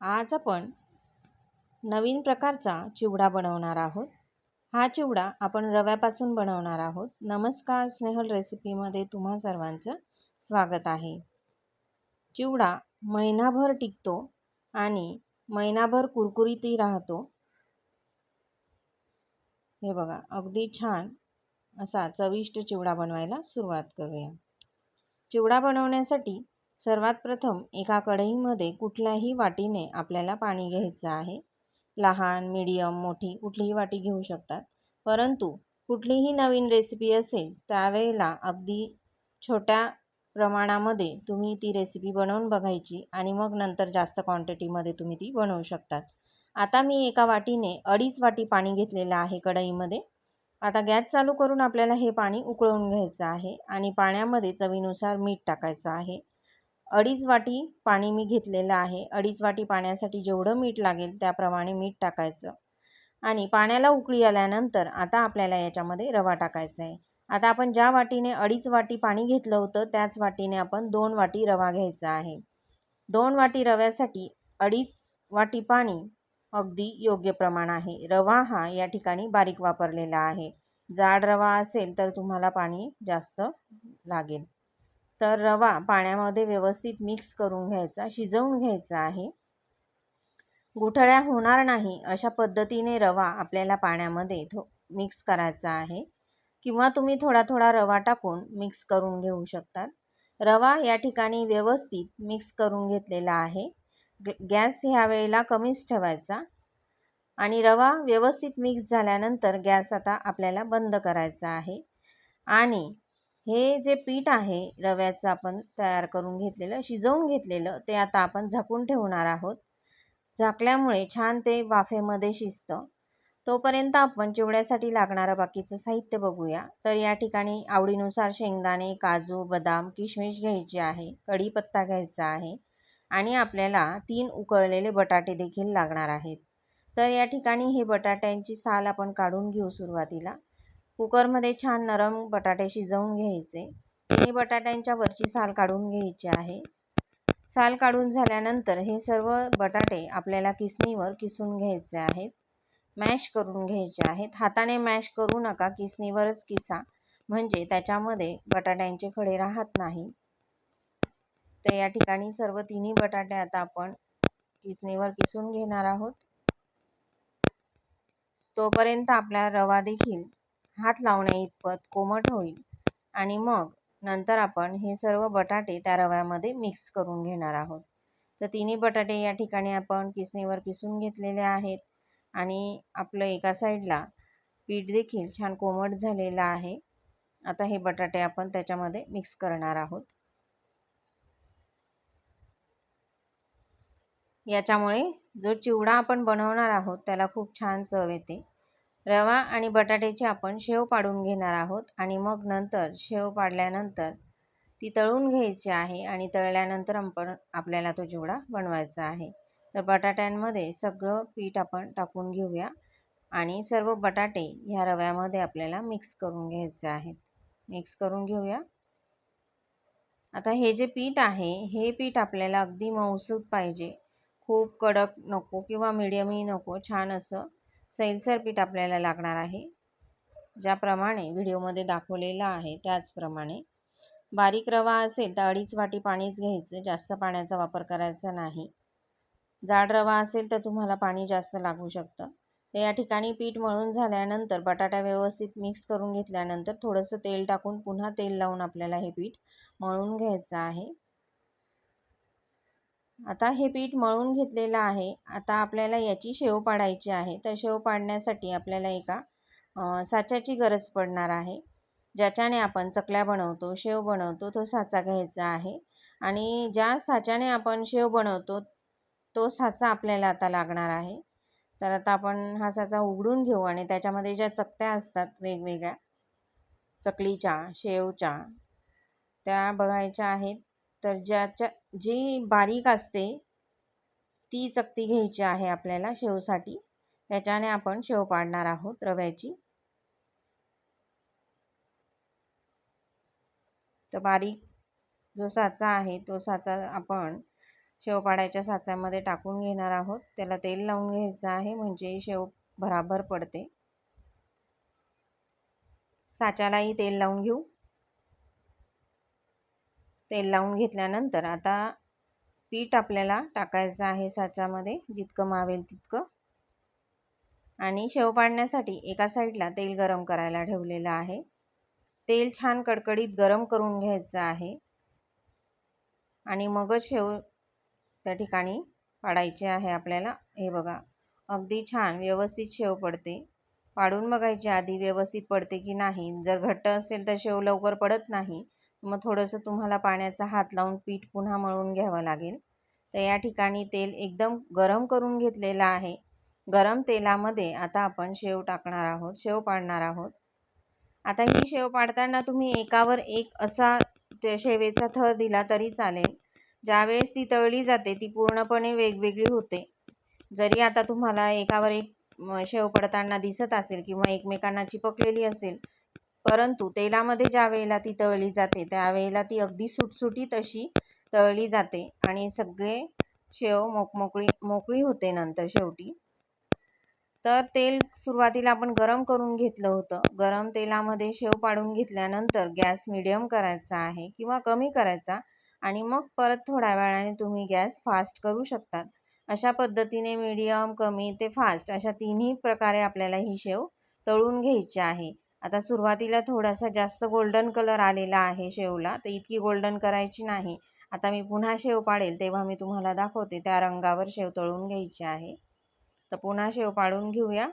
आज आपण नवीन प्रकारचा चिवडा बनवणार आहोत. हा चिवडा आपण रव्यापासून बनवणार आहोत. नमस्कार स्नेहल रेसिपीमध्ये तुम्हा सर्वांचं स्वागत आहे. चिवडा महिनाभर टिकतो आणि महिनाभर कुरकुरीतही राहतो. हे बघा अगदी छान असा चविष्ट चिवडा बनवायला सुरुवात करूया. चिवडा बनवण्यासाठी सर्वात प्रथम एका कढईमध्ये कुठल्याही वाटीने आपल्याला पाणी घ्यायचं आहे. लहान मीडियम मोठी कुठलीही वाटी घेऊ शकतात. परंतु कुठलीही नवीन रेसिपी असेल त्यावेळेला अगदी छोट्या प्रमाणामध्ये तुम्ही ती रेसिपी बनवून बघायची आणि मग नंतर जास्त क्वांटिटीमध्ये तुम्ही ती बनवू शकतात. आता मी एका वाटीने अडीच वाटी पाणी घेतलेलं आहे कढईमध्ये. आता गॅस चालू करून आपल्याला हे पाणी उकळून घ्यायचं आहे आणि पाण्यामध्ये चवीनुसार मीठ टाकायचं आहे. अडीच वाटी पाणी मी घेतलेलं आहे. अडीच वाटी पाण्यासाठी जेवढं मीठ लागेल त्याप्रमाणे मीठ टाकायचं. आणि पाण्याला उकळी आल्यानंतर आता आपल्याला याच्यामध्ये रवा टाकायचा आहे. आता आपण ज्या वाटीने अडीच वाटी पाणी घेतलं होतं त्याच वाटीने आपण दोन वाटी रवा घ्यायचा आहे. दोन वाटी रव्यासाठी अडीच वाटी पाणी अगदी योग्य प्रमाण आहे. रवा हा या ठिकाणी बारीक वापरलेला आहे. जाड रवा असेल तर तुम्हाला पाणी जास्त लागेल. तर रवा पाण्यामध्ये व्यवस्थित मिक्स करून घ्यायचा शिजवून घ्यायचा आहे. गुठळ्या होणार नाही अशा पद्धतीने रवा आपल्याला पाण्यामध्ये थो मिक्स करायचा आहे. किंवा तुम्ही थोडा थोडा रवा टाकून मिक्स करून घेऊ शकतात. रवा या ठिकाणी व्यवस्थित मिक्स करून घेतलेला आहे. गॅस ह्या वेळेला कमीच ठेवायचा. आणि रवा व्यवस्थित मिक्स झाल्यानंतर गॅस आता आपल्याला बंद करायचा आहे. आणि हे जे पीठ आहे रव्याचं आपण तयार करून घेतलेलं शिजवून घेतलेलं ते आता आपण झाकून ठेवणार आहोत. झाकल्यामुळे छान ते वाफेमध्ये शिजतं. तोपर्यंत आपण चिवड्यासाठी लागणारं बाकीचं साहित्य बघूया. तर या ठिकाणी आवडीनुसार शेंगदाणे काजू बदाम किशमिश घ्यायचे आहे कढीपत्ता घ्यायचा आहे आणि आपल्याला तीन उकळलेले बटाटे देखील लागणार आहेत. तर या ठिकाणी हे बटाट्यांची साल आपण काढून घेऊ सुरुवातीला. कुकरमध्ये छान नरम बटाटे शिजवून घ्यायचे. हे बटाट्यांच्या वरची साल काढून घ्यायची आहे. साल काढून झाल्यानंतर हे सर्व बटाटे आपल्याला किसणीवर किसून घ्यायचे आहेत. मॅश करून घ्यायचे आहेत. हाताने मॅश करू नका. किसणीवरच किसा. म्हणजे त्याच्यामध्ये बटाट्यांचे खडे राहत नाही. तर या ठिकाणी सर्व तिन्ही बटाटे आता आपण किसणीवर किसून घेणार आहोत. तोपर्यंत आपला रवा देखील हात लावणे इतपत कोमट होईल. आणि मग नंतर आपण हे सर्व बटाटे त्या रव्यामध्ये मिक्स करून घेणार आहोत. तर तिन्ही बटाटे या ठिकाणी आपण किसणीवर किसून घेतलेले आहेत. आणि आपलं एका साईडला पीठ देखील छान कोमट झालेलं आहे. आता हे बटाटे आपण त्याच्यामध्ये मिक्स करणार आहोत. याच्यामुळे जो चिवडा आपण बनवणार आहोत त्याला खूप छान चव येते. रवा आणि बटाट्याची आपण शेव पाडून घेणार आहोत आणि मग नंतर शेव पाडल्यानंतर ती तळून घ्यायची आहे आणि तळल्यानंतर आपण आपल्याला तो चिवडा बनवायचा आहे तर बटाट्यांमध्ये सगळं पीठ आपण टाकून घेऊया आणि सर्व बटाटे ह्या रव्यामध्ये आपल्याला मिक्स करून घ्यायचे आहेत. मिक्स करून घेऊया. आता हे जे पीठ आहे हे पीठ आपल्याला अगदी मऊसूत पाहिजे. खूप कडक नको किंवा मिडियमही नको छान असं सैलसर पीठ आपल्याला लागणार आहे. ज्याप्रमाणे व्हिडिओमध्ये दाखवलेलं आहे त्याचप्रमाणे बारीक रवा असेल तर अडीच वाटी पाणीच घ्यायचं जास्त पाण्याचा वापर करायचा नाही. जाड रवा असेल तर तुम्हाला पाणी जास्त लागू शकतं. तर या ठिकाणी पीठ मळून झाल्यानंतर बटाटा व्यवस्थित मिक्स करून घेतल्यानंतर थोडंसं तेल टाकून पुन्हा तेल लावून आपल्याला हे पीठ मळून घ्यायचं आहे. आता हे पीठ मळून घेतलेलं आहे. आता आपल्याला याची शेव पाडायची आहे. तर शेव पाडण्यासाठी आपल्याला एका साच्याची गरज पडणार आहे. ज्याच्याने आपण चकल्या बनवतो शेव बनवतो तो साचा घ्यायचा आहे. आणि ज्या साच्याने आपण शेव बनवतो तो साचा आपल्याला आता लागणार आहे. तर आता आपण हा साचा उघडून घेऊ आणि त्याच्यामध्ये ज्या चकत्या असतात वेगवेगळ्या चकलीच्या शेवच्या त्या बघायच्या आहेत. तर ज्याच्या जी बारीक असते ती चकती घ्यायची आहे आपल्याला शेवसाठी. त्याच्याने आपण शेव पाडणार आहोत रव्याची. तर बारीक जो साचा आहे तो साचा आपण शेव पाडायच्या साच्यामध्ये टाकून घेणार आहोत. त्याला तेल लावून घ्यायचं आहे म्हणजे शेव भराभर पडते. साच्यालाही तेल लावून घेऊ. तेल लावून घेतल्यानंतर आता पीठ आपल्याला टाकायचं आहे साच्यामध्ये जितकं मावेल तितकं. आणि शेव पाडण्यासाठी एका साईडला तेल गरम करायला ठेवलेलं आहे. तेल छान कडकडीत गरम करून घ्यायचं आहे. आणि मगच शेव त्या ठिकाणी पाडायचे आहे आपल्याला. हे बघा अगदी छान व्यवस्थित शेव पडते. पाडून बघायची आधी व्यवस्थित पडते की नाही. जर घट्ट असेल तर शेव लवकर पडत नाही. मग थोडंसं तुम्हाला पाण्याचा हात लावून पीठ पुन्हा मळून घ्यावं लागेल. तर या ठिकाणी तेल एकदम गरम करून घेतलेलं आहे. गरम तेलामध्ये आता आपण शेव टाकणार आहोत शेव पाडणार आहोत. आता ही शेव पाडताना तुम्ही एकावर एक असा त्या शेवेचा थर दिला तरी चालेल. ज्यावेळेस ती तळली जाते ती पूर्णपणे वेगवेगळी होते. जरी आता तुम्हाला एकावर एक शेव पडताना दिसत असेल किंवा एकमेकांना चिपकलेली असेल परंतु तेलामध्ये ज्या वेळेला ती तळली जाते त्यावेळेला ती अगदी सुटसुटीत अशी तळली जाते आणि सगळे शेव मोकमोकळी मोकळी होते नंतर शेवटी. तर तेल सुरुवातीला आपण गरम करून घेतलं होतं. गरम तेलामध्ये शेव पाडून घेतल्यानंतर गॅस मिडियम करायचा आहे किंवा कमी करायचा आणि मग परत थोड्या वेळाने तुम्ही गॅस फास्ट करू शकतात. अशा पद्धतीने मीडियम कमी ते फास्ट अशा तिन्ही प्रकारे आपल्याला ही शेव तळून घ्यायची आहे. आता सुरुवातीला थोडासा जास्त गोल्डन कलर आलेला आहे शेवला तर इतकी गोल्डन करायची नाही. आता मी पुन्हा शेव पाडेल तेव्हा मी तुम्हाला दाखवते त्या रंगावर शेव तळून घ्यायची आहे. तर पुन्हा शेव पाडून घेऊया.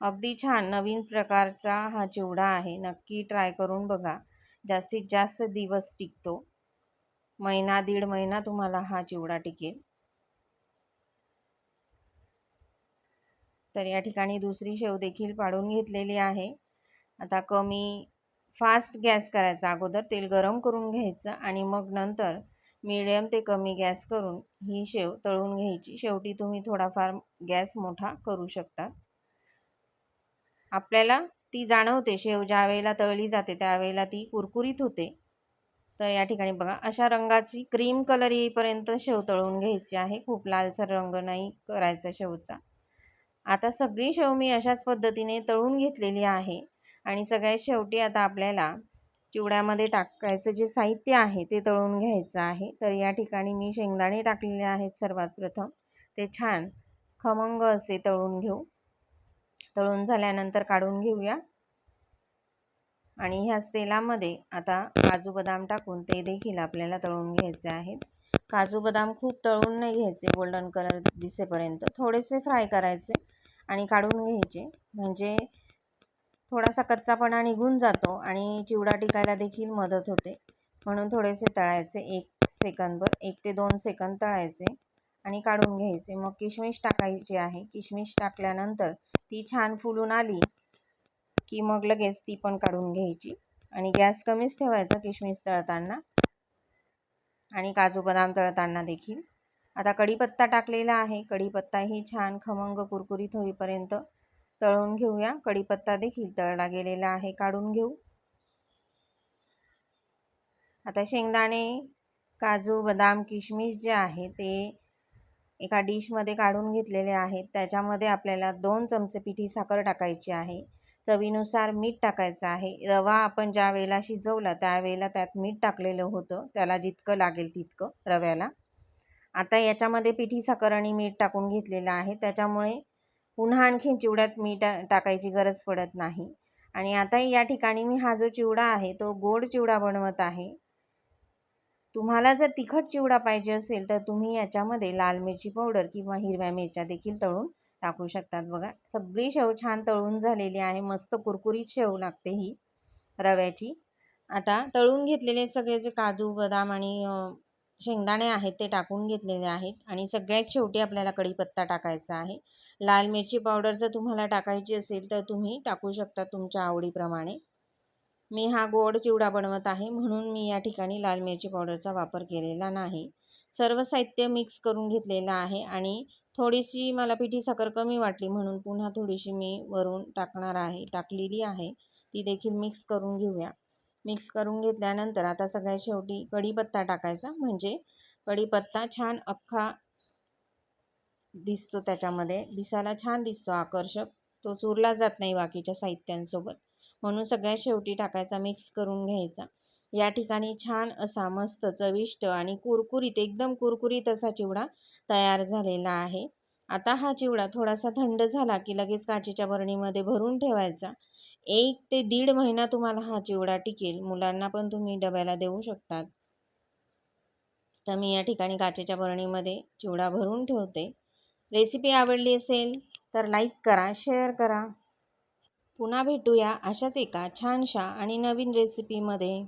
अगदी छान नवीन प्रकारचा हा चिवडा आहे. नक्की ट्राय करून बघा. जास्तीत जास्त दिवस टिकतो. महिना दीड महिना तुम्हाला हा चिवडा टिकेल. तर या ठिकाणी दुसरी शेव देखील पाडून घेतलेली आहे. आता कमी फास्ट गॅस करायचा. अगोदर तेल गरम करून घ्यायचं आणि मग नंतर मिडियम ते कमी गॅस करून ही शेव तळून घ्यायची. शेवटी तुम्ही थोडाफार गॅस मोठा करू शकता. आपल्याला ती जाणवते. शेव ज्या वेळेला तळली जाते त्यावेळेला ती कुरकुरीत होते. तर या ठिकाणी बघा अशा रंगाची क्रीम कलर येईपर्यंत शेव तळून घ्यायची आहे. खूप लालसर रंग नाही करायचा शेवचा. आता सगळी शेव मी अशाच पद्धतीने तळून घेतलेली आहे. आणि सगळ्यात शेवटी आता आपल्याला चिवड्यामध्ये टाकायचं जे साहित्य आहे ते तळून घ्यायचं आहे. तर या ठिकाणी मी शेंगदाणे टाकलेले आहेत सर्वात प्रथम. ते छान खमंग असे तळून घेऊ. तळून झाल्यानंतर काढून घेऊया. आणि ह्याच तेलामध्ये आता काजू बदाम टाकून ते देखील आपल्याला तळून घ्यायचे आहेत. काजू बदाम खूप तळून नाही घ्यायचे गोल्डन कलर दिसेपर्यंत. थोडेसे फ्राय करायचे आणि काढून घ्यायचे. म्हणजे थोडासा कच्चापणा निघून जातो आणि चिवडा टिकायला देखील मदत होते. म्हणून थोडेसे तळायचे एक सेकंदभर एक ते दोन सेकंद तळायचे आणि काढून घ्यायचे. मग किशमिश टाकायची आहे. किशमिश टाकल्यानंतर ती छान फुलून आली की मग लगेच ती पण काढून घ्यायची. आणि गॅस कमीच ठेवायचा किशमिश तळताना. आणि काजू बदाम तळताना देखील. आता कढीपत्ता टाकलेला आहे. कढीपत्ताही छान खमंग कुरकुरीत होईपर्यंत तळून घेऊया. कढीपत्ता देखील तळला गेलेला आहे. काढून घेऊ. आता शेंगदाणे काजू बदाम किशमिश जे आहे ते एका डिशमध्ये काढून घेतलेले आहेत. त्याच्यामध्ये आपल्याला दोन चमचे पिठी साखर टाकायची आहे. चवीनुसार मीठ टाकायचं आहे. रवा आपण ज्या वेळेला शिजवला त्यावेळेला त्यात मीठ टाकलेलं होतं. त्याला जितकं लागेल तितकं रव्याला. आता याच्यामध्ये पिठी साखर आणि मीठ टाकून घेतलेलं आहे. त्याच्यामुळे पुन्हा आणखीन चिवड्यात मीठ टाकायची गरज पडत नाही. आणि आता या ठिकाणी मी हा जो चिवडा आहे तो गोड चिवडा बनवत आहे. तुम्हाला जर तिखट चिवडा पाहिजे असेल तर तुम्ही याच्यामध्ये लाल मिरची पावडर किंवा हिरव्या मिरच्या देखील तळून टाकू शकतात बघा. सगळी शेव छान तळून झालेली आहे. मस्त कुरकुरीत शेव लागते ही रव्याची. आता तळून घेतलेले सगळे जे काजू बदाम आणि शेंगदाणे आहेत ते टाकून घेतलेले आहेत आणि सगळ्यात शेवटी आपल्याला कढीपत्ता टाकायचा आहे. लाल मिरची पावडर जर तुम्हाला टाकायची असेल तर तुम्ही टाकू शकता तुमच्या आवडीप्रमाणे. मी हा गोड चिवडा बनवत आहे म्हणून मी या ठिकाणी लाल मिरची पावडरचा वापर केलेला नाही. सर्व साहित्य मिक्स करून घेतलेलं आहे आणि थोडीशी मला पिठी साखर कमी वाटली म्हणून पुन्हा थोडीशी मी वरून टाकणार आहे टाकलेली आहे. ती देखील मिक्स करून घेऊया. मिक्स करून घेतल्यानंतर आता सगळ्यात शेवटी कढीपत्ता टाकायचा. म्हणजे कढीपत्ता छान अख्खा दिसतो त्याच्यामध्ये. दिसायला छान दिसतो आकर्षक. तो चुरला जात नाही बाकीच्या साहित्यांसोबत. म्हणून सगळ्यात शेवटी टाकायचा मिक्स करून घ्यायचा. या ठिकाणी छान असा मस्त चविष्ट आणि कुरकुरीत एकदम कुरकुरीत असा चिवडा तयार झालेला आहे. आता हा चिवडा थोडासा थंड झाला की लगेच काचेच्या बरणीमध्ये भरून ठेवायचा. एक ते दीड महिना तुम्हाला हा चिवडा टिकेल. मुलांना पण तुम्ही डब्याला देऊ शकतात. तर मी या ठिकाणी काचेच्या बरणीमध्ये चिवडा भरून ठेवते. रेसिपी आवडली असेल तर लाईक करा शेअर करा. पुन्हा भेटूया अशाच एका छानशा आणि नवीन रेसिपीमध्ये.